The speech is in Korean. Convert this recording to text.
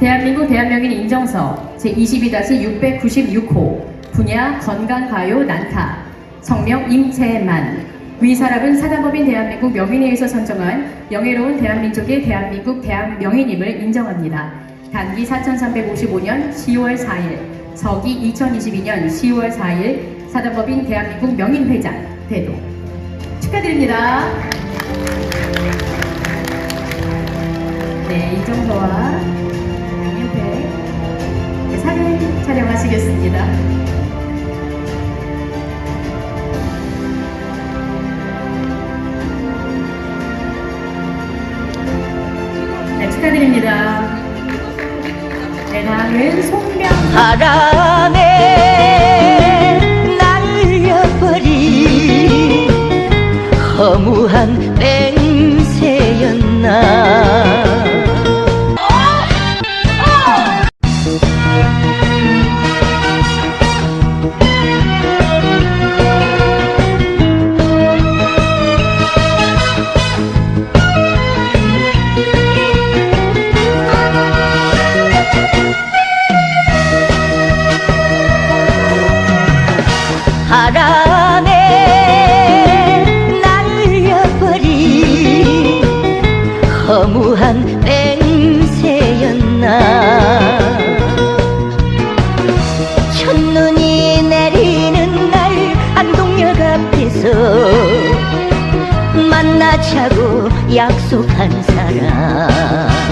대한민국 대한명인 인정서 제22-696호 분야 건강가요 난타 성명 임채만 위사람은 사단법인 대한민국 명인회에서 선정한 영예로운 대한민족의 대한민국 대한명인임을 인정합니다. 단기 4355년 10월 4일 서기 2022년 10월 4일 사단법인 대한민국 명인회장 대도 축하드립니다. 네, 명인회 네, 사진 촬영하시겠습니다. 네, 축하드립니다. 네, 다음은 송명 바람에 날려버린 허무한 맹세였나 바람에 날려버린 허무한 맹세였나. 첫눈이 내리는 날 안동역 앞에서 만나자고 약속한 사람